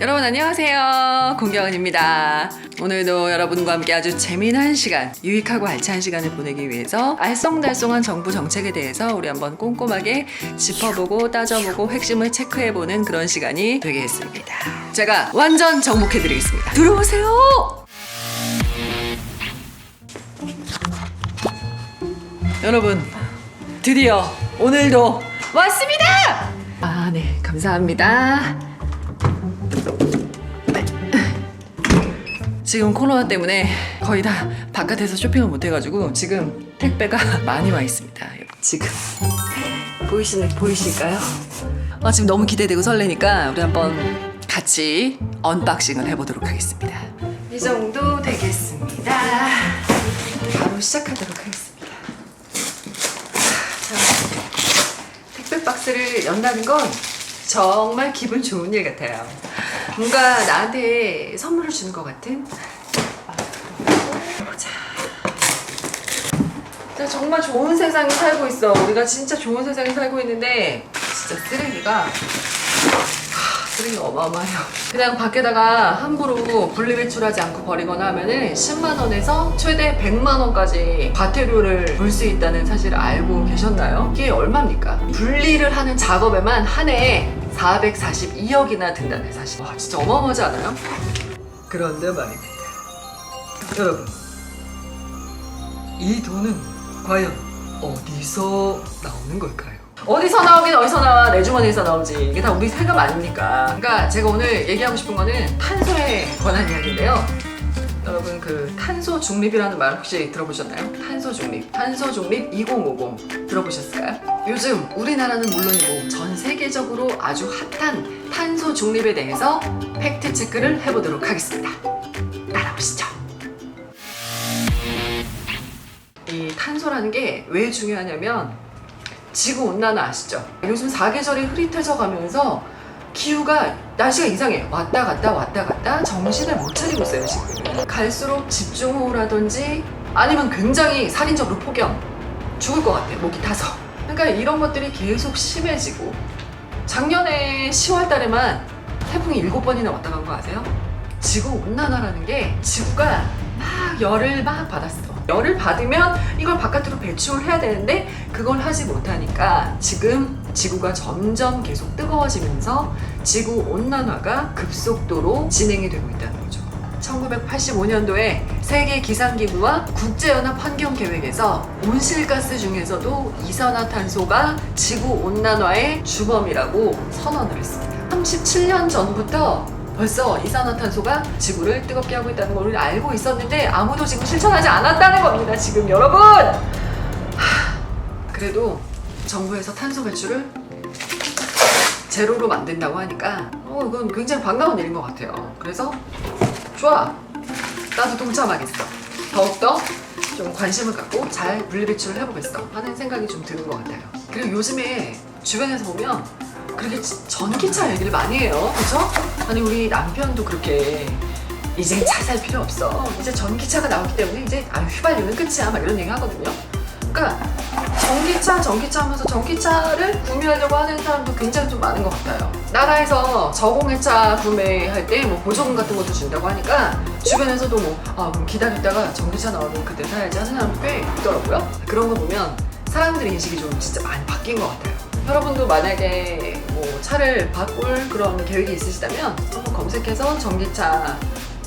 여러분 안녕하세요. 공경은입니다. 오늘도 여러분과 함께 아주 재미난 시간, 유익하고 알찬 시간을 보내기 위해서 알쏭달쏭한 정부 정책에 대해서 우리 한번 꼼꼼하게 짚어보고 따져보고 핵심을 체크해보는 그런 시간이 되겠습니다. 제가 완전 정복해드리겠습니다. 들어오세요. 여러분 드디어 오늘도 왔습니다. 아, 네, 감사합니다. 지금 코로나 때문에 거의 다 바깥에서 쇼핑을 못 해가지고 지금 택배가 많이 와 있습니다. 지금 보이시 보이실까요? 아, 지금 너무 기대되고 설레니까 우리 한번 같이 언박싱을 해보도록 하겠습니다. 이 정도 되겠습니다. 바로 시작하도록 하겠습니다. 자, 택배 박스를 연다는 건 정말 기분 좋은 일 같아요. 뭔가 나한테 선물을 주는 것 같은. 자, 나 정말 좋은 세상에 살고 있어. 우리가 진짜 좋은 세상에 살고 있는데 진짜 쓰레기가 하, 쓰레기 어마어마해요. 그냥 밖에다가 함부로 분리배출하지 않고 버리거나 하면은 10만 원에서 최대 100만 원까지 과태료를 물 수 있다는 사실을 알고 계셨나요? 이게 얼마입니까? 분리를 하는 작업에만 한 해에 442억이나 든다는 사실. 와 진짜 어마어마하지 않아요? 그런데 말입니다. 여러분, 이 돈은 과연 어디서 나오는 걸까요? 어디서 나오긴 어디서 나와 내 주머니에서 나오지 이게 다 우리 세금 아닙니까? 그러니까 제가 오늘 얘기하고 싶은 거는 탄소에 관한 이야기인데요. 여러분 그 탄소 중립이라는 말 혹시 들어보셨나요? 탄소 중립, 탄소 중립 2050 들어보셨을까요? 요즘 우리나라는 물론이고 전 세계적으로 아주 핫한 탄소 중립에 대해서 팩트 체크를 해보도록 하겠습니다. 따라오시죠. 이 탄소라는 게 왜 중요하냐면 지구 온난화 아시죠? 요즘 사계절이 흐릿해져 가면서 기후가 날씨가 이상해 왔다 갔다 왔다 갔다 정신을 못 차리고 있어요 지금 갈수록 집중호우라든지 아니면 굉장히 살인적으로 폭염 죽을 것 같아 목이 타서 그러니까 이런 것들이 계속 심해지고 작년에 10월 달에만 태풍이 7번이나 왔다 간 거 아세요? 지구 온난화라는 게 지구가 막 열을 막 받았어. 열을 받으면 이걸 바깥으로 배출해야 되는데 그걸 하지 못하니까 지금 지구가 점점 계속 뜨거워지면서 지구 온난화가 급속도로 진행이 되고 있다는 거죠. 1985년도에 세계 기상기구와 국제연합 환경계획에서 온실가스 중에서도 이산화탄소가 지구 온난화의 주범이라고 선언을 했습니다. 37년 전부터 벌써 이산화탄소가 지구를 뜨겁게 하고 있다는 걸 알고 있었는데 아무도 지금 실천하지 않았다는 겁니다. 지금 여러분. 하, 그래도 정부에서 탄소 배출을 제로로 만든다고 하니까 어, 이건 굉장히 반가운 일인 것 같아요. 그래서 좋아. 나도 동참하겠어. 더욱더 좀 관심을 갖고 잘 분리배출을 해보겠어 하는 생각이 좀 드는 것 같아요. 그리고 요즘에 주변에서 보면 그렇게 지- 전기차 얘기를 많이 해요. 그죠? 아니 우리 남편도 그렇게 이제 차 살 필요 없어. 이제 전기차가 나왔기 때문에 이제 아 휘발유는 끝이야. 막 이런 얘기 하거든요. 그러니까 전기차, 전기차 하면서 전기차를 구매하려고 하는 사람도 굉장히 좀 많은 것 같아요. 나라에서 저공해차 구매할 때 뭐 보조금 같은 것도 준다고 하니까 주변에서도 뭐, 아, 그럼 기다렸다가 전기차 나오면 그때 사야지 하는 사람도 꽤 있더라고요. 그런 거 보면 사람들의 인식이 좀 진짜 많이 바뀐 것 같아요. 여러분도 만약에 뭐 차를 바꿀 그런 계획이 있으시다면 한번 검색해서 전기차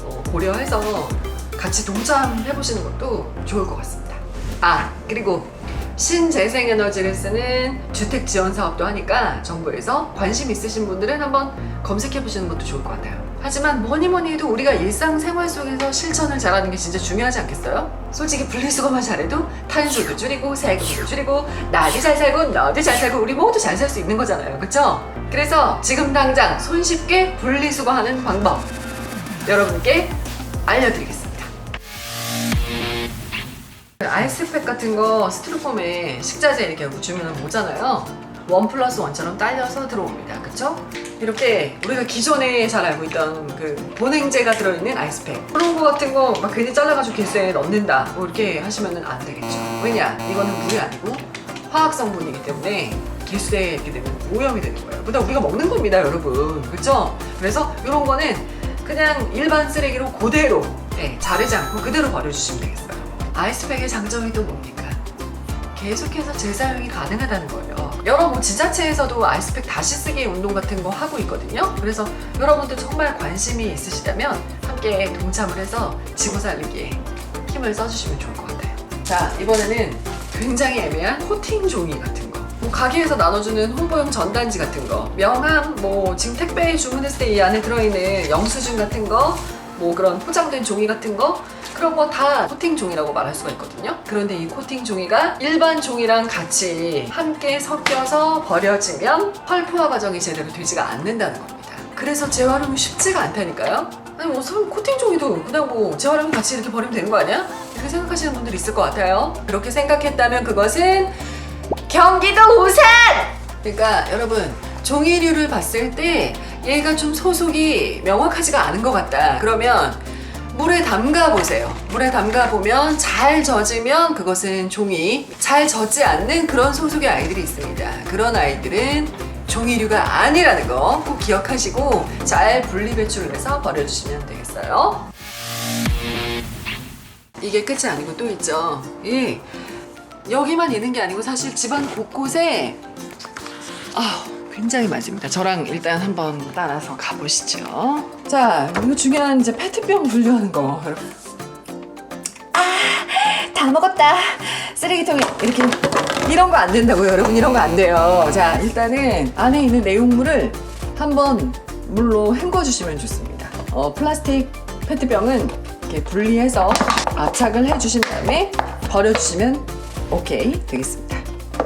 어, 고려해서 같이 동참해 보시는 것도 좋을 것 같습니다. 아 그리고 신재생 에너지를 쓰는 주택 지원 사업도 하니까 정부에서 관심 있으신 분들은 한번 검색해 보시는 것도 좋을 것 같아요. 하지만 뭐니 뭐니 해도 우리가 일상생활 속에서 실천을 잘하는 게 진짜 중요하지 않겠어요? 솔직히 분리수거만 잘해도 탄소도 줄이고 세금도 줄이고 나도 잘 살고 너도 잘 살고 우리 모두 잘 살 수 있는 거잖아요. 그쵸? 그래서 지금 당장 손쉽게 분리수거하는 방법 여러분께 알려드리겠습니다. 아이스팩 같은 거 스티로폼에 식자재 이렇게 주면 오잖아요. 원 플러스 원처럼 딸려서 들어옵니다. 그쵸? 이렇게 우리가 기존에 잘 알고 있던 그 보냉제가 들어있는 아이스팩 그런 거 같은 거 막 괜히 잘라가지고 개수에 넣는다 뭐 이렇게 하시면 안 되겠죠. 왜냐? 이거는 물이 아니고 화학 성분이기 때문에 개수대에 이렇게 되면 오염이 되는 거예요. 그러다 우리가 먹는 겁니다, 여러분. 그렇죠? 그래서 이런 거는 그냥 일반 쓰레기로 그대로 네, 자르지 않고 그대로 버려주시면 되겠어요. 아이스팩의 장점이 또 뭡니까? 계속해서 재사용이 가능하다는 거예요. 여러 뭐 지자체에서도 아이스팩 다시 쓰기 운동 같은 거 하고 있거든요. 그래서 여러분들 정말 관심이 있으시다면 함께 동참을 해서 지구 살리기에 힘을 써주시면 좋을 것 같아요. 자, 이번에는 굉장히 애매한 코팅 종이 같은 거. 뭐 가게에서 나눠주는 홍보용 전단지 같은 거. 명함, 뭐 지금 택배 주문했을 때 이 안에 들어있는 영수증 같은 거, 뭐 그런 포장된 종이 같은 거 그런 거 다 코팅 종이라고 말할 수가 있거든요. 그런데 이 코팅 종이가 일반 종이랑 같이 함께 섞여서 버려지면 펄프화 과정이 제대로 되지가 않는다는 겁니다. 그래서 재활용이 쉽지가 않다니까요. 아니 뭐 선- 코팅 종이도 그냥 뭐 재활용 같이 이렇게 버리면 되는 거 아니야? 이렇게 생각하시는 분들이 있을 것 같아요. 그렇게 생각했다면 그것은 경기도 우산! 그러니까 여러분 종이류를 봤을 때 얘가 좀 소속이 명확하지가 않은 것 같다. 그러면 물에 담가 보세요. 물에 담가 보면 잘 젖으면 그것은 종이, 잘 젖지 않는 그런 소속의 아이들이 있습니다. 그런 아이들은 종이류가 아니라는 거 꼭 기억하시고 잘 분리 배출을 해서 버려주시면 되겠어요. 이게 끝이 아니고 또 있죠. 이 여기만 있는 게 아니고 사실 집안 곳곳에 아 굉장히 맞습니다. 저랑 일단 한번 따라서 가보시죠. 자, 이거 중요한 이제 페트병 분류하는 거 여러분. 다 먹었다. 쓰레기통에 이렇게 이런 거 안 된다고요, 여러분. 이런 거 안 돼요. 자, 일단은 안에 있는 내용물을 한번 물로 헹궈 주시면 좋습니다. 어, 플라스틱 페트병은 이렇게 분리해서 압착을 해 주신 다음에 버려 주시면 오케이 되겠습니다.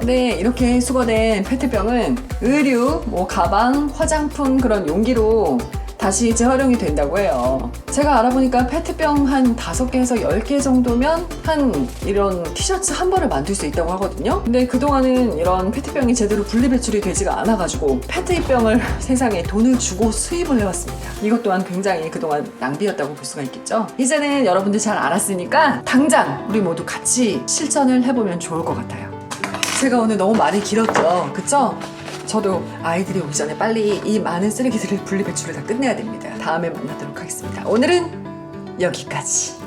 근데 이렇게 수거된 페트병은 의류, 뭐 가방, 화장품 그런 용기로 다시 재활용이 된다고 해요. 제가 알아보니까 페트병 한 5개에서 10개 정도면 한 이런 티셔츠 한 벌을 만들 수 있다고 하거든요. 근데 그동안은 이런 페트병이 제대로 분리배출이 되지가 않아가지고 페트병을 세상에 돈을 주고 수입을 해왔습니다. 이것 또한 굉장히 그동안 낭비였다고 볼 수가 있겠죠. 이제는 여러분들 잘 알았으니까 당장 우리 모두 같이 실천을 해보면 좋을 것 같아요. 제가 오늘 너무 말이 길었죠. 그쵸? 저도 아이들이 오기 전에 빨리 이 많은 쓰레기들을 분리 배출을 다 끝내야 됩니다. 다음에 만나도록 하겠습니다. 오늘은 여기까지.